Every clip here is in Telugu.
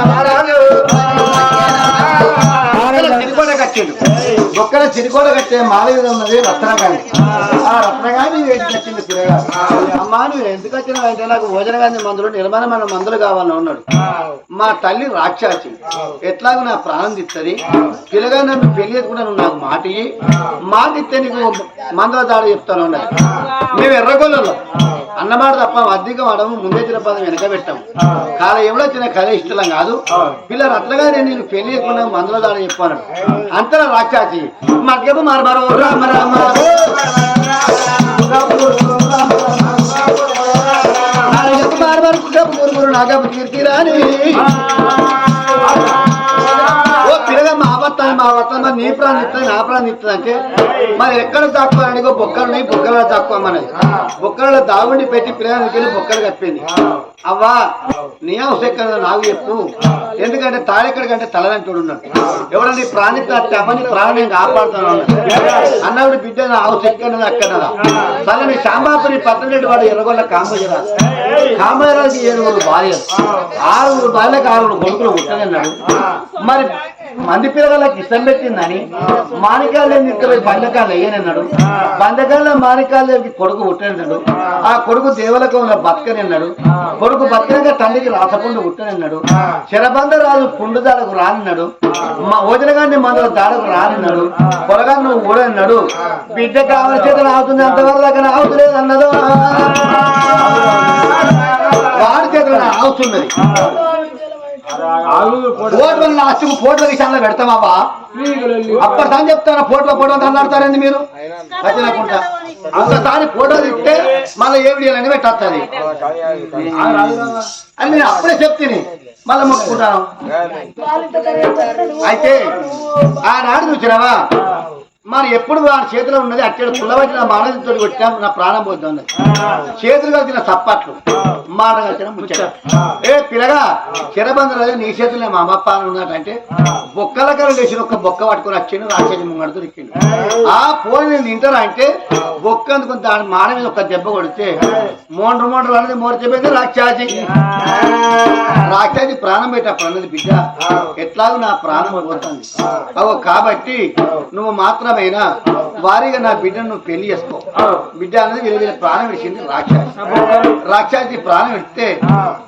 మహారాజు చిరుకోట ఒక్కల చిరుకోట కట్టే మాల మీద ఉన్నది రత్నగాని. ఆ. రత్నగాని వేసి కట్టింది పిల్లగా అమ్మా నువ్వు ఎందుకు వచ్చినావు అంటే నాకు భోజన గాంధీ మందులు నిర్మాణమైన మందులు కావాలని ఉన్నాడు మా తల్లి రాక్షసి. ఎట్లాగో నా ప్రాణం తిత్తది. పిల్లగా నన్ను పెళ్ళి చేసుకుంటా నువ్వు నాకు మాట ఇయ్యి. మాట ఇస్తే నీకు మందుల దాడి చెప్తాను ఉన్నది మేము ఎర్రగొల్లలో. అన్నమాట తప్ప అధిక వాడము ముందే తిరపదం వెనక పెట్టాము కాల ఎవడో తిన కథ ఇష్టం కాదు. పిల్ల రత్నగా నేను పెళ్ళి చేయకుండా మందుల దాడ చెప్పాను. అంతలో రాక్షసి. మగ్గపు మార్బరో రామ రామ మార్బరు మార్మరు కుక్కపు మురుగురు నాగపు కీర్తిరాని ఓ మా అవత్తాను మా అవత్తాను మరి నీ ప్రాణం ఇస్తాను నా ప్రాణం ఇస్తుంది అంటే మరి ఎక్కడ దాక్కోవాలని బొక్కలు బొక్కలలో బొక్కలు దాక్కోమన్నది బొక్కలలో దాగుండి పెట్టి పిల్లలకి వెళ్ళి బొక్కలు కప్పింది అవ్వా నీ అవసరం ఎక్కడ నాకు చెప్పు. ఎందుకంటే తాడెక్కడికంటే తలదంటుడు ఉన్నాడు. ఎవడని ప్రాణి తప్పని ప్రాణం కాపాడుతాను అన్నాడు. అన్నప్పుడు బిడ్డ నా అవసరం ఎక్కడ అక్కడ సరే నీ శాంబాపురి పట్టణరెడ్డి వాడు ఎర్రగొల్ల కామరాజు. కాంబోజరాజు ఏడుగురు భార్యలు ఆరుగురు భార్యలకు ఆరుగురు కొడుకులు పుట్టనన్నాడు. మరి మంది పిల్లగాళ్ళకి ఇష్టం పెట్టిందని మాణికాలు ఇద్దరు బండకాలు వేయనన్నాడు. బండకాల మాణికాలు కొడుకు పుట్టనన్నాడు ఆ. కొడుకు దేవలకంలో బతకనన్నాడు. కొడుకు బతకనగా తల్లికి రాసపుండు పుట్టనన్నాడు శరబంధ రాజు పుండు దాడకు రానన్నాడు. మా ఓజనగాన్ని మందుల దాడకు రానన్నాడు. పొరగా నువ్వు కూడా అన్నాడు బిడ్డ కావలసిన అవుతుంది అంతవరకు దాకా అవుతులేదు అన్నదో వాడి చేతులు అవుతున్నది ఓట్ల లాస్ట్కు ఫోటో విషయంలో పెడతామా అప్పటిసారి చెప్తారా ఫోటో ఫోటో అన్నాడతారండి మీరు? వచ్చినకుండా ఒకసారి ఫోటో తిట్టే మళ్ళీ ఏ వీడియోలు పెట్టేస్తుంది అని నేను అప్పుడే చెప్ತೀನಿ మళ్ళీ మొక్కుకుంటాను. అయితే ఆనాడు చూసినావా? మరి ఎప్పుడు వాడి చేతిలో ఉన్నది? అక్కడ పుల్లవచ్చిన మానవుతో కొట్టినా నా ప్రాణం పోతుంది చేతులు కలిసిన సప్పట్లు మాట కలిసిన ముచ్చట. ఏ పిల్లగా చిరబంధు రాజు నీ చేతుల్లో మా అమ్మ ఉన్నదంటే బొక్కల కర్ర లేచిన ఒక్క బొక్క పట్టుకొని వచ్చిండు రాక్షసి ముంగడుతూ ఎక్కిండు ఆ. పోయి నేను తింటారా అంటే బొక్క అందుకుని దాని మాడ మీద ఒక దెబ్బ కొడితే మోండ్రు మోండ్రు అనేది మోర్చిపోయింది రాక్షసి. రాక్షసి ప్రాణం పెట్టప్పుడు అన్నది బిడ్డ ఎట్లాగో నా ప్రాణం పోతుంది. అవు కాబట్టి నువ్వు మాత్రమైనా వారిగా నా బిడ్డను పెళ్ళి చేసుకో. బిడ్డ అనేది వీళ్ళ వీళ్ళ ప్రాణం విడిచింది రాక్షసి. రాక్షసి ప్రాణం ఇస్తే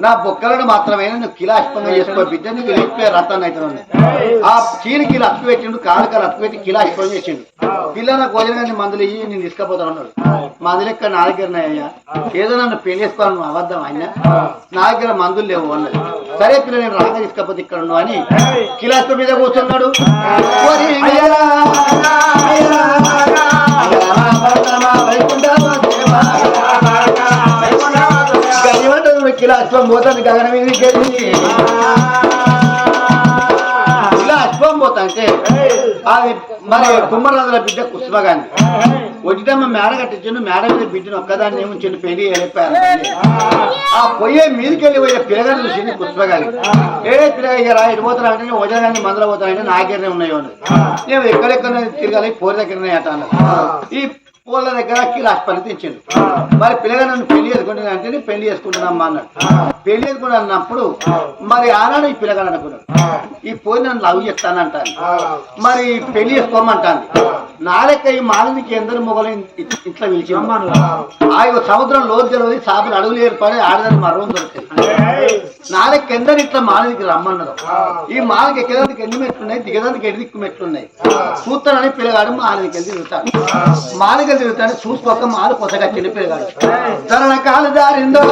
నా బొక్కలను మాత్రమైనా నువ్వు కిలాష్పంగా చేసుకో బిడ్డ నీకు వెళ్ళిపోయే రతాన్ని అయితే ఉంది ఆ కిలో అతుకు పెట్టిండు కాలు కాలు అతుకు పెట్టి కిలాష్పం చేసిండు పిల్ల నాకు భోజనం మందులు ఇయ్యి నేను తీసుకుపోతా ఉన్నాడు మందులు ఎక్కడ నా దగ్గర ఉన్నాయ్యా ఏదో నన్ను పెళ్ళి చేసుకోవాలని అబద్ధం ఆయన నా దగ్గర మందులు లేవు అన్నది సరే పిల్ల నేను రాగా తీసుకపోతే ఇక్కడ ఉన్నావు అని కిలాస్పం మీద కూర్చున్నాడు ఓరి ఇలా అశ్వం అయ్యరా, భర్తమా, పోతుంది ఇలా అశ్వం పోతా అంటే అది మరి కుమ్మరాజుల బిడ్డ కుస్మగాని. వచ్చిటమ్మ మేడ కట్టించు మేడ మీద బిడ్డను ఒక్కదాన్ని ఉంచి పెళ్ళి వెళ్ళిపోయారు ఆ పొయ్యే మీదకెళ్ళి పోయే పిల్లగాని చూసింది కుస్మగాని. ఏ పిల్లగా ఎటు పోతున్నా అంటే నేను వజనగాన్ని మందర పోతానంటే నా ఉన్నాయో నేను ఎక్కడెక్కడ తిరగాలి పోరి దగ్గరనే అట ఈ పూల దగ్గర కిలాస్ తెచ్చిండు. మరి పిల్లగా నన్ను పెళ్ళి చేసుకుంటున్నా అంటే నేను పెళ్ళి చేసుకుంటున్నామ్మా అన్నాడు. పెళ్ళి చేసుకుని అన్నప్పుడు మరి ఆనాడు ఈ పిల్లగాడు అనుకున్నాడు. ఈ పోయి నన్ను లవ్ చేస్తానంటాను మరి పెళ్ళి చేసుకోమంటాను నా లెక్క ఈ మాలినికి ఎందరు మొగలు ఇట్లా పిలిచి ఆ యొక్క సముద్రం లోతు తెలియదు చేపలు అడుగులు ఏర్పడి ఆడదాన్ని మరవం దొరుకుతాయి నా లెక్క ఎందరు ఇట్లా మాలినికి రమ్మన్నది ఈ మాలకి ఎక్కడానికి ఎన్ని మెట్లున్నాయి దిగడానికి ఎన్ని దిక్కు మెట్లున్నాయి? చూస్తానని పిల్లగాడు మాలకి వెళ్ళి తిరుగుతాడు. మాలకి వెళ్ళి తిరుగుతాడు చూసుకోక మాల కొత్తగా చిన్న పిల్లగాడు. తన కాలు దారిందో?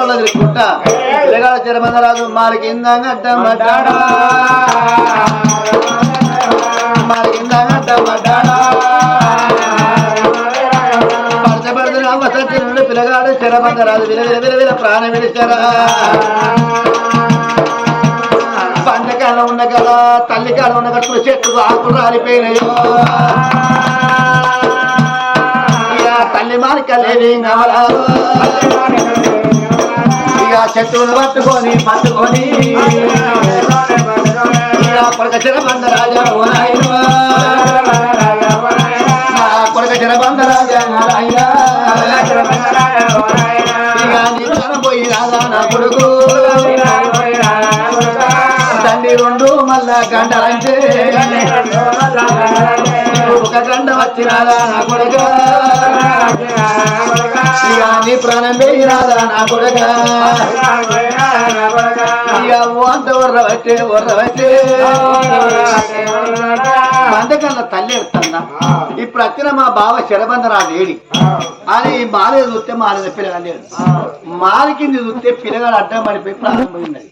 ఉల్టా పల్టా ఉల్టా పల్ల తిరుగుకుంటా పిల్లగాడు చిరమందరాజు మాలకి ఇందాక అడ్డం పడ్డాడా మాలకి ఇందాక అడ్డం పడ్డాడా పడత పిల్లగాడు చిరమందరాజు. విల విల విల విల ప్రాణం విడిచారా. పంచకాలం ఉన్న కదా తల్లి కాలం ఉన్న చెట్లు ఆకులు రాలిపోయినాయో. తల్లి మారికలేవి నవలా ఇక చెట్టును పట్టుకొని పట్టుకొని. ఇక కొడక చిరబంద రాజా ఓ నాయనా. నా కొడక చిరబంద రాజా నారాయణ. ఇక నీ ప్రాణం కొడుకు. తండ్రి రెండు మళ్ళా గంటలంటే. ఒక గంట వచ్చినాదా నా కొడుకు. ఇక నీ ప్రాణం వేయిరాదా నా కొడుక అంత వర్ర వచ్చే వర్ర వచ్చే అందుకన్నా తల్లి ఎడుతుందా ఇప్పుడు వచ్చిన మా బావ శరబంధరాడు ఏడి అని మాలే చూస్తే మాలిన పిల్లగాడు మాల కింద చూస్తే పిల్లగాడు అడ్డం పడిపోయి ప్రారంభమైంది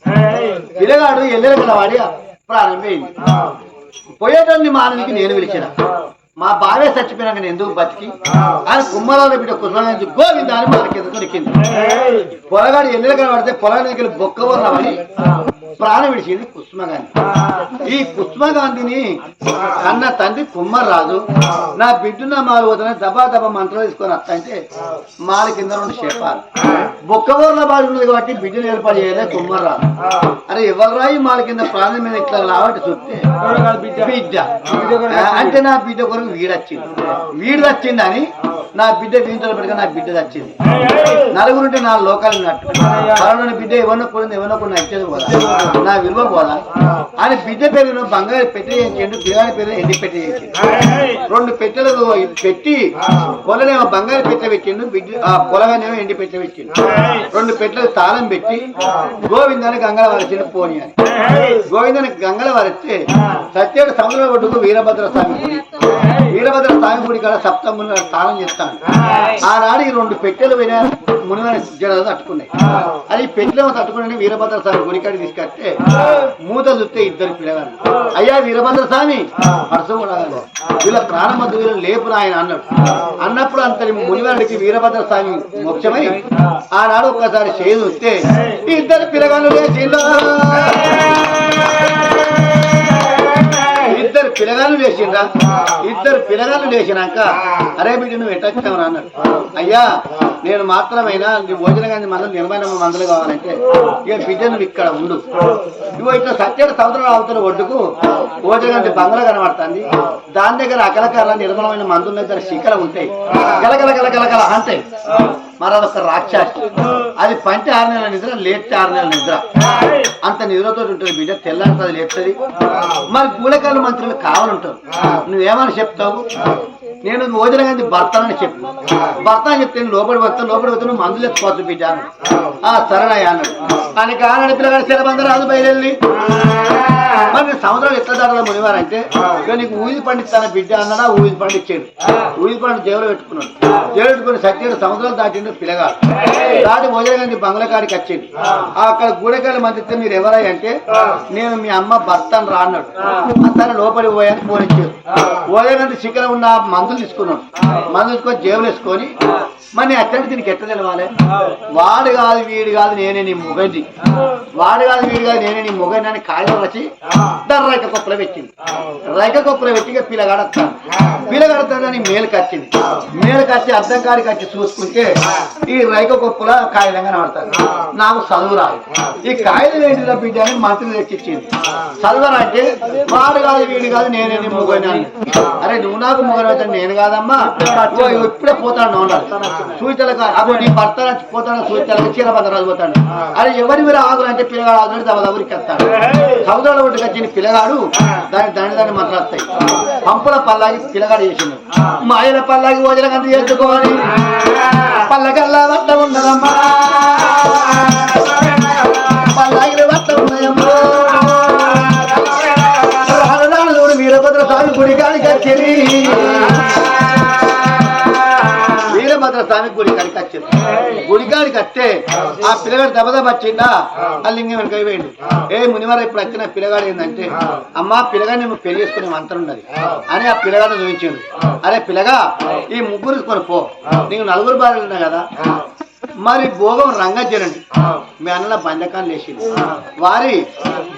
పిల్లగాడు ఎల్లెల వాడి ప్రారంభమైంది పోయింది మాలనికి నేను పిలిచిన. మా బావే చచ్చిపోయినాక నేను ఎందుకు బతికి? ఆయన కుమ్మరాల బిడ్డ కుర్రాల నుంచి గోవింద అని మనకి ఎదురు దొరికింది? పొలగాడు ఎల్లెల కనబడితే పొలగాడి దగ్గర బొక్క వరవని ప్రాణం విడిచింది కుసుమగాంధీ ఈ కుసుమగాంధీని కన్న తండ్రి కుమ్మరాజు నా బిడ్డున్న మాలు పోతున్న దబా దబా మంత్రాలు తీసుకొని వస్తా అంటే మాల కింద రెండు చెప్పాలి బొక్క ఊర్ల బాధ ఉన్నది కాబట్టి బిడ్డను ఏర్పాటు చేయలే కుమ్మరాజు అరే ఎవరాయి మాల కింద ప్రాణం మీద ఇట్లా రావట్టి చూస్తే? బిడ్డ? అంటే నా బిడ్డ కొరకు వీడొచ్చింది వీడు వచ్చిందని నా బిడ్డ వీంతలు పెట్టుక నా బిడ్డ వచ్చింది నలుగురుంటే నా లోకాలు నట్టు పరలోని బిడ్డ ఎవరినో కూడా ఎవరినో కూడా నచ్చేది పోదా నా విలువ పోదా? అని బిడ్డ పేరు బంగారు పెట్టి చేయించండు పిల్లగాడి పేరు ఎండి పెట్టి చేయించండు. రెండు పెట్టెలు పెట్టి పొలనేమో బంగారు పెట్టె పెట్టిండు బిడ్డ ఆ పొలగానేమో ఎండి పెట్టె పెట్టిండు. రెండు పెట్టెలకు తాళం పెట్టి గోవిందానికి గంగల వరచిండు పోని అని. గోవిందానికి గంగల వరస్తే సత్యుడు సముద్రం ఒడ్డుకు వీరభద్ర స్వామి వీరభద్ర స్వామి గుడి కాడ సప్తముని స్నానం చేస్తాను ఆనాడు ఈ రెండు పెట్టెలు పోయిన మునిమైన జడలు తట్టుకున్నాయి. అది పెట్టెలేమో తట్టుకుని వీరభద్ర స్వామి గుడి కాడికి తీసుకొస్తే మూత చూస్తే ఇద్దరు పిల్లగారు అయ్యా వీరభద్ర స్వామి. పరసం కూడా. వీళ్ళ ప్రాణమద్దు వీళ్ళు లేపు ఆయన అన్నాడు. అన్నప్పుడు అంతటి మునివాడికి వీరభద్ర స్వామి మోక్షమై ఆనాడు ఒక్కసారి చేదు వస్తే ఇద్దరు పిల్లగాళ్ళు లేచిండ్రు ఇద్దరు పిల్లగాళ్ళు లేచిండ్రా. ఇద్దరు పిల్లగాళ్ళు లేచినాక అరే బిడ్డ నువ్వు ఎట్టొచ్చావు అన్నాడు. అయ్యా నేను మాత్రమైనా? భోజన గాంధీ మందులు నిర్మాణ మందులు కావాలంటే ఇక బిడ్డ నువ్వు ఇక్కడ ఉండు. నువ్వు ఇట్లా సత్యేడు సముద్రం అవుతున్న ఒడ్డుకు భోజన గాంధీ బంగళ కనబడుతుంది. దాని దగ్గర అకలకాల నిర్మలమైన మందుల దగ్గర శిఖల ఉంటాయి. గలగల గలగలగల అంటాయి. మరి అదొక అది పంటి ఆరు నెలల నిద్ర లేస్తే ఆరు నెలల నిద్ర. అంత నిద్రతో ఉంటుంది బిడ్డ తెల్లారుతుంది లేపుతుంది. మరి పూలకాల మంత్రులు కావాలంటావు నువ్వేమని చెప్తావు? నేను భోజన గాంధీ భర్తనని చెప్పు భర్త అని చెప్తే నేను లోపలి వస్తా లోపలి వస్తే నువ్వు మందులు ఎత్తుకోవచ్చు బిడ్డ సరేనా ఆ అన్నాడు. అని కానని పిల్లగాడు శరబంద రాదు బయలుదేరి. మరి సముద్రం ఎట్లా దాడాలి మునివారు అంటే నీకు ఊది పండిస్తాన బిడ్డ అన్నాడా ఊది పండించాడు ఊది పండు జేబులో పెట్టుకున్నాడు. జేబులో పెట్టుకుని సత్యుడు సముద్రం దాటిండు పిల్లగాడు. దాటి భోజన గాంధీ బంగ్లా కాడికి వచ్చింది అక్కడ గూడెకాయలు మందిస్తే మీరు ఎవరై అంటే నేను మీ అమ్మ భర్తను రా అన్నాడు. సరే లోపలికి పోయాను పోనిచ్చారు భోజన గాంధీ శిఖరం ఉన్న మందులు తీసుకున్నాడు. మందులు తీసుకొని జేబులు వేసుకొని మరి అచ్చండి దీనికి ఎట్లా తెలవాలి? వాడు కాదు వీడు కాదు నేనే నీ మొగది. వాడు కాదు వీడు కాదు నేనే నీ మొగని అని కాయలు వచ్చి దాని రైక కొప్పలు పెట్టింది. రైక కొప్పలు పెట్టి పిల్లగాడతాను పిల్లగాడతాడని మేలు కచ్చింది మేలు కచ్చి అర్థం కాడికి వచ్చి చూసుకుంటే ఈ రైక కొప్పుల కాగితంగా పడతాను నాకు చదువు రాదు. ఈ కాగితం ఏంటిదా బిడ్డ అని మంత్రి తెచ్చిచ్చింది. చదువురా అంటే వాడు కాదు వీడు కాదు నేనే మొగని అరే నువ్వు నాకు మొగని అయితే నేను కాదమ్మా. ఇప్పుడే పోతాను ఉండాలి సూచనలకు అప్పుడు నీ భర్త పోతాను సూచనలకు చీర భద్ర రాజు అరే ఎవరి మీరు ఆగులు అంటే పిల్లగాడు ఆగులు దవ దవరికి వస్తాడు. సముద్రంలో ఒకటి వచ్చిన పిల్లగాడు దాని దాని దాన్ని మాట్లాడతాయి పంపుల పల్లాగి పిల్లగాడు చేసిండు. మాయల పల్లాగి ఓజల గంట చేసుకోవాలి పల్లకల్లా వట్ట ఉండదమ్మా పల్లాగిన వట్ట ఉన్నాయమ్మా రాను వీరభద్ర స్వామి గుడి కాడికి వచ్చేది వీరభద్ర స్వామి గుడి కాడికి వచ్చింది గుడి కాడికి వస్తే పిల్లగాడు దెబ్బదెబ్బ వచ్చిందా? ఆ. లింగం వెనక వేయండి ఏ మునివార ఇప్పుడు వచ్చిన పిల్లగాడు ఏంటంటే అమ్మా పిల్లగాడు నేను పెళ్ళి చేసుకునే మంత్రం ఉన్నది. అని ఆ పిల్లగాడు చూపించిండు. అరే పిల్లగా ఈ ముగ్గురు పో. నీకు నలుగురు భార్యలు ఉన్నాయి కదా. మరి భోగం రంగజ్జనండి. మీ అన్న బంధకాలు లేచింది వారి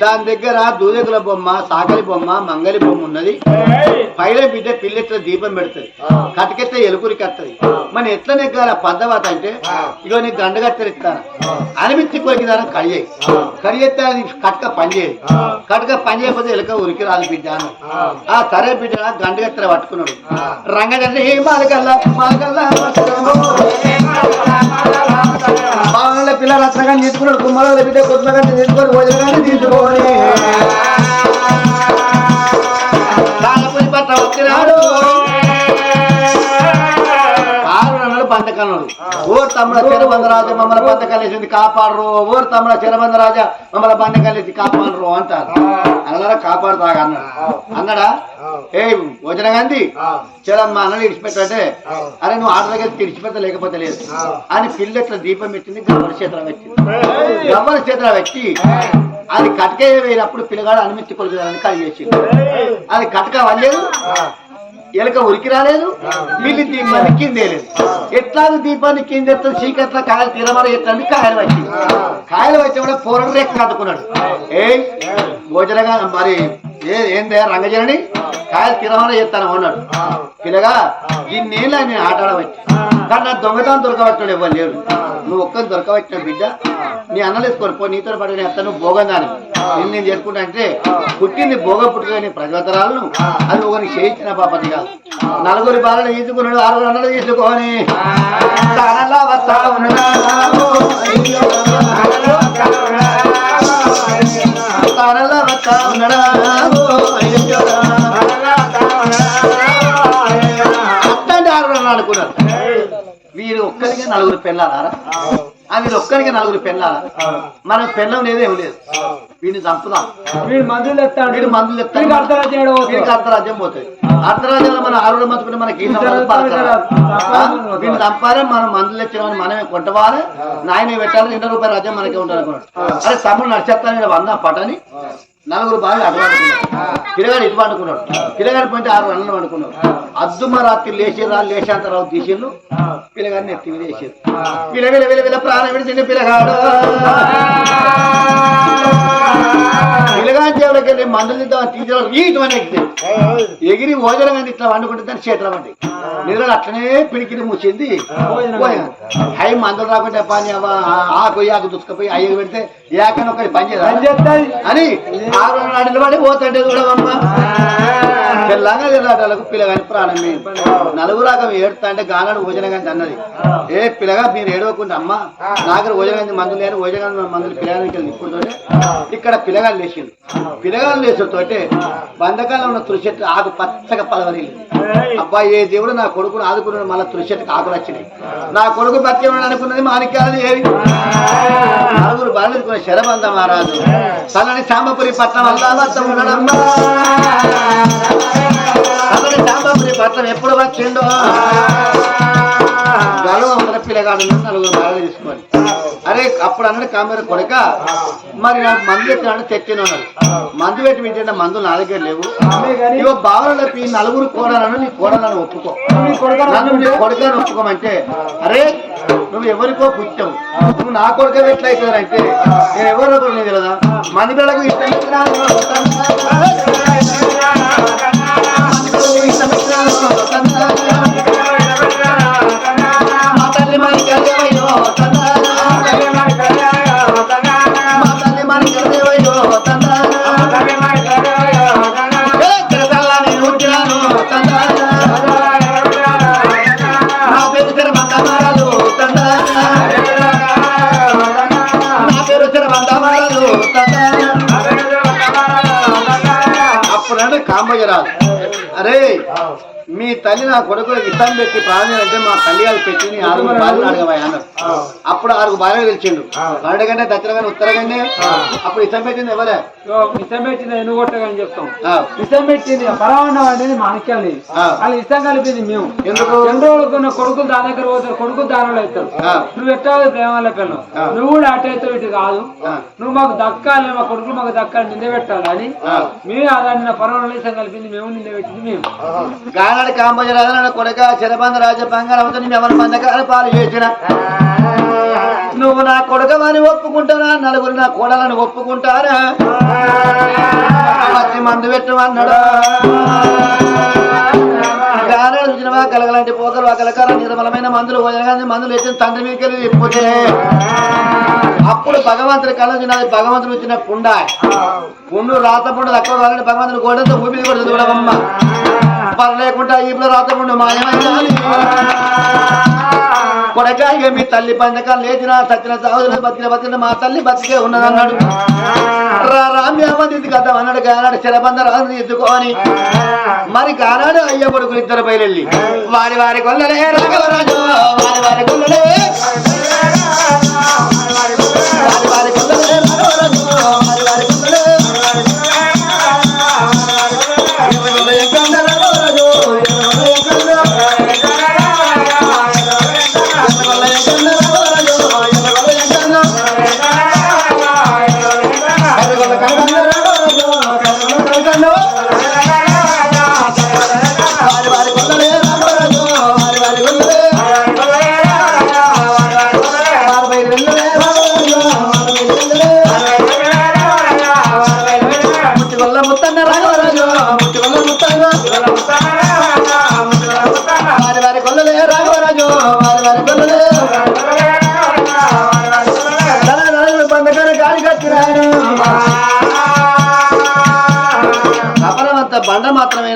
దాని దగ్గర దూదకుల బొమ్మ సాకలి బొమ్మ మంగలి బొమ్మ ఉన్నది. పైన బిడ్డ పిల్లెట్ల దీపం పెడుతుంది. కటికెత్తే ఎలుపురికి వస్తుంది మన ఎట్లా నెగ్గాల పద్ధవత అంటే ఇగో నీకు గండ కత్తరిస్తాను అనిపించి కొరికిదాన కడియాయి. కడిగెత్తే అది కట్క పని చేయదు కట్క పని చేయకపోతే ఎలుక ఉరికి రాదు బిడ్డ అని ఆ. సరే బిడ్డ గండ కత్తెర పట్టుకున్నాడు. రంగజంటే ఏ మాలకల్లా మాలకల్లా బావనల పిల్ల రత్నగాన్ని తీసుకున్నాడు కుమ్మల బిడ్డ కొత్తగాన్ని తీసుకొని భోజనగాన్ని తీసుకొని. తాళపూరి పట్ల వచ్చినాడు. బంధకన్నాడు ఓరు తమ్ముడ చిరబంధరాజా మమ్మల్ని బంధకాలేసింది కాపాడరు. ఓరు తమ్ముడ చిరబంధరాజా మమ్మల్ని బంధకాలేసి కాపాడరు అంటారు. అన్నారా? కాపాడుతాగా అన్నాడు. అన్నాడా? ఏ వదిన గాంధీ చిరమ్మ అన్నలు ఇడిచిపెట్టే అరే నువ్వు ఆడ దగ్గర ఇడిచిపెట్ట లేకపోతే లేదు. అని పిల్లట్ల దీపం పెట్టింది? గవ్వల చేతుల పెట్టింది. గవ్వల చేతుల పెట్టి అది కటక వేయినప్పుడు పిల్లగాడు అనుమతి కొలుగుదని కలి చేసింది అది కటక వల్లేదు? ఎలక ఉరికి రాలేదు వీళ్ళు దీపాన్ని కిందేలేదు ఎట్లా దీపాన్ని కిందెత్తా చీకట్ల కాయలు తీరమని ఎట్లా కాయలు వచ్చింది కాయలు వచ్చి కూడా పూర్వం రేఖ కట్టుకున్నాడు ఏ భోజనగా మరి ఏ ఏందే రంగజనని? కాయలు తీరమని చెప్తాను అన్నాడు. పిల్లగా ఇన్నేళ్ళు నేను ఆట ఆడవచ్చు కానీ నా దొంగతనం దొరకబట్టాడు ఎవరు లేరు. నువ్వు ఒక్కరు దొరకబట్టిన బిడ్డ. నీ అన్నలు వేసుకొని పో నీతో పాటు నేను ఎత్తాను భోగం దాని నేను నేను చేసుకుంటా అంటే పుట్టింది భోగ పుట్టుకని ప్రజాతరాలను. అది ఒకరికి చేయించిన పాపతి కాదు. నలుగురి బాలను తీసుకున్నాడు ఆరుగురు అన్నలు తీసుకొని. తనలా వస్తా ఉన్నాడు. అనుకున్నారు వీరు ఒక్కరికి నలుగురు పెళ్ళారా ఆ వీరు ఒక్కరికి నలుగురు పెళ్ళారా మనం పెళ్ళం లేదు ఏం లేదు. వీడిని చంపుదాం. వీడు మందులు ఎత్తాడు వీడు మందులు ఎత్తాడు. వీడికి అర్ధరాజ్యం. వీడికి అర్ధరాజ్యం పోతుంది అర్ధరాజ్యంలో మనం ఆరుడు మంచుకుంటే మనకి? వీడిని చంపాలి మనం మందులు తెచ్చామని మనమే కొంటవాలి నాయన పెట్టాలి రెండు రూపాయల రాజ్యం మనకే అనుకున్నాడు. అరే తమ్ముడు నడిచేస్తాను వంద పటని. నలుగురు బాగా అటు పండుకున్నాడు పిల్లగాడు ఇటు పండుకున్నాడు. పిల్లగాడి పోయింటే ఆరు అన్నలు పండుకున్నాడు అద్దుమ రాత్రి లేచిరా లేచాంతరావు తీసిళ్ళు పిల్లగాడిని ఎత్తి వేసారు పిల్ల విల విల విల ప్రాణం విడిచిన పిల్లగాడు. పిల్లగాడి దేవుడికి వెళ్ళి మందులు ఈటు అని ఎక్కితే. ఎగిరి భోజనం కానీ ఇట్లా వండుకుంటే దాని చేతులు వండి నిద్రలు అట్లనే పిడికిని మూసింది. హై మందులు రాకుంటే పని ఆకు యాకు దుసుకపోయి అయ్యకు పెడితే ఏకని ఒకటి పని చేస్తాది. అని ఆరు నాడులు పడి పోతుంటే చూడవమ్మ. పిల్లగా తిరగాటలకు పిల్లగాని ప్రాణం మీద నలుగురు రకం ఏడుతా అంటే గానాడు భోజనగాంతి అన్నది. ఏ పిల్లగా మీరు ఏడవకుండా అమ్మ నాగర భోజనగాంతి మందులు లేని భోజనగాంతి మందులు పిల్లగానికి నిప్పుడుతోటే ఇక్కడ పిల్లగాలు లేచిండు. పిల్లగాలు లేచుతోటే బంధకాల్లో ఉన్న తులచెట్టు ఆకు పచ్చగా పలవరిల్లి. అబ్బాయి ఏ దేవుడు నా కొడుకును ఆదుకున్నాడు మళ్ళీ తులచెట్టుకు ఆకులు వచ్చినాయి నా కొడుకు బతికేమని అనుకున్నది మాణిక్యాలని ఏవి? నలుగురు బాలెత్తుకున్న శరబంధ మహారాజు. తనని శాంబపురి పట్నం అల్లా ఉన్నాడమ్మా తనని శాంబపురి పట్నం ఎప్పుడు వచ్చిండో గలవ మన పిల్లగాడు నలుగురు బాలలు తీసుకొని. అరే అప్పుడు అన్నాడు కామెర కొడక మరి నాకు మందు ఎత్తినాడు తెచ్చిన మందు పెట్టి వింటే మందులు నా దగ్గర లేవు. ఇగో బావలపి నలుగురు కోడలను నీ కోడలను ఒప్పుకో. కొడుకని ఒప్పుకోమంటే అరే నువ్వు ఎవరికో పుట్టావు. నువ్వు నా కొడుకు ఎట్లయితారంటే నేను ఎవరిలో కూడా నీకు కదా మంది పిల్లలకు ఇష్టం తిరమందమారాలు, తందానా. అప్పుడు అంటే అరే మీ తల్లి నా కొడుకు ఇష్టం పెట్టి ప్రాణం అంటే మా తల్లి గారు పెట్టి నీ ఆరుగురు భార్యలు అడగవా అన్నాడు అప్పుడు ఆరుగురు భార్యలు గెలిచిండు అడగంటే దత్తరగానే ఉత్తరగానే అప్పుడు ఇష్టం పెట్టింది ఎవరే? ఇష్టం పెట్టింది ఎన్ను కొట్టగాని చెప్తాం. ఇష్టం పెట్టింది పరవాణం అనేది మాణిక్యాలు. వాళ్ళు ఇష్టం కలిపింది మేము. ఎందుకు? ఉన్న కొడుకులు దాని దగ్గర పోతారు కొడుకులు దానిలో అవుతారు. నువ్వు ఎట్టా ప్రేమాల పిల్లలు. నువ్వు కూడా అటు అవుతావు ఇటు కాదు. నువ్వు మాకు దక్కాలి మా కొడుకులు మాకు దక్కాలి నింద పెట్టాలి అని. మేమే అదాన్ని పరవాణం ఇష్టం కలిపింది మేము నింద పెట్టింది మేము. గానాడు కాంబోజరాజు నాడు కొడుక శరబంధ రాజ బంగారం మేము ఎవరి బంధకాలు పాలు చేసిన. నువ్వు నా కొడుకమని ఒప్పుకుంటారా నలుగురు నా కోడలని ఒప్పుకుంటారా? మందు పెట్టమన్నాడు? గానాడు చూసినవా? కలగలంటి పోకలు కలకాల నిర్మలమైన మందులు భోజనగానే మందులు ఎత్తిన తండ్రి మీదకి వెళ్ళి తిప్పుతే అప్పుడు భగవంతుడి కళ వచ్చినది భగవంతుడు వచ్చిన పుండ పుండు రాత పుండు తక్కువ కావాలని భగవంతుడు గోడంతో ఊపిరి కూడా అమ్మ పర్లేకుండా ఇప్పుడు రాతకుండా పుండు మాయమైంది ఇక మీ తల్లి పంచకాలు లేచిన సత్యన సాగులు బతికిన బతికిన మా తల్లి బతికే ఉన్నదన్నాడు. రా రామ్యామంది కదా అన్నాడు గానాడు శరబంధ రాజు ఎత్తుకోని మరి గానాడు అయ్య కొడుకులు ఇద్దరు బయలుల్లి వారి వారి కొల్లలే రాఘవరాజు. వారి వారి కొల్లలే వారి వారి కొల్లలే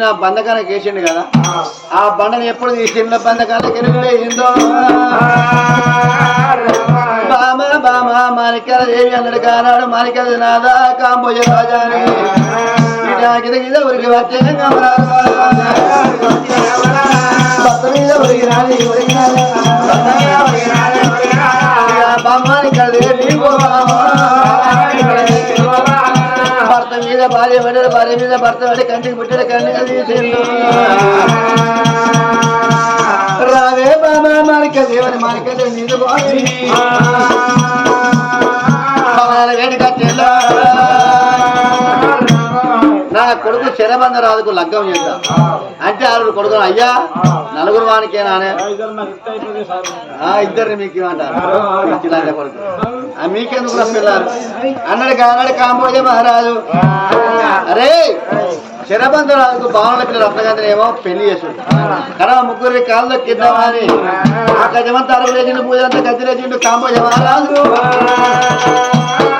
మాత్రమైన బంధకానికి వేసిండు కదా? ఆ. బండని ఎప్పుడు తీసిండు? బంధకాలకి వెళ్ళిందో బామ బామ మాణిక్యాల దేవి అన్నాడు కానాడు మాణిక్యాల నాదా కాంబోజ రాజాని ఉరికి వచ్చే భర్త మీద ఉరికి రాని ఉరికి రాని. మీద భార్య పడారు భార్య మీద భర్త పడి కంటికి పుట్టిన కంటికి తీసిండు రావే బాబా మానిక దేవుని నీరు నీదు వేడిక నా కొడుకు శరబంధ రాజుకు లగ్గం చేద్దాం అంటే ఆరుగురు కొడుకు అయ్యా నలుగురు వానికేనా ఇద్దరిని మీకు ఇచ్చిలాంటి కొడుకు. మీకెందుకు రా పిల్లలు అన్నాడు కానాడు కాంబోజ మహారాజు. అరే శరబంధ రాజుకు భావన పిల్లలు అత్తగంటే ఏమో పెళ్ళి చేసుడు. కదా ముగ్గురి కాళ్ళు దొక్కిద్దామా అని. ఆ గజమంత లేచిండు పూజ అంతా లేచిండు కాంబోజ మహారాజు.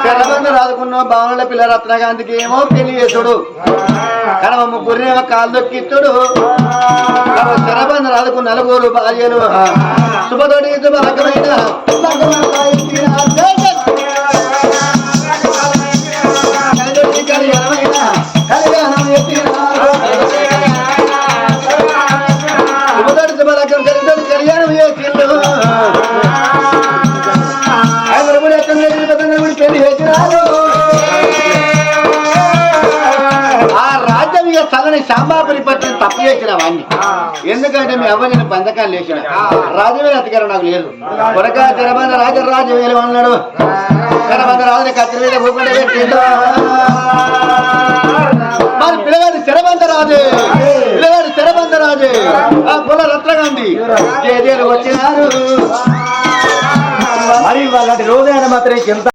శరబంధ రాదుకున్న భావనల పిల్ల రత్నగాంధికి ఏమో పెళ్ళి చేసుడు కడవ ముగ్గురిని ఏమో కాళ్ళు దొక్కిత్తుడు కడవ రాదుకున్న నలుగురు భార్యలు. శుభతోటి శుభలకమైన కలిదొట్టి కళ్యాణమైన కళ్యాణం చేసిన వాడిని ఎందుకంటే మీ అవ్వ నేను బంధకాలు లేచిన. రాజవేలు అధికారం నాకు లేదు. కొరక తెరబంద రాజ రాజవేలు అన్నాడు. తెరబంద రాజుని కత్తి మీద భూపండ మరి పిల్లగాడు తెరబంద రాజు. పిల్లగాడు తెరబంద రాజు. ఆ పుల్ల రత్నగాంధీ. వచ్చినారు. మరి వాళ్ళంటి రోజైనా మాత్రం ఎంత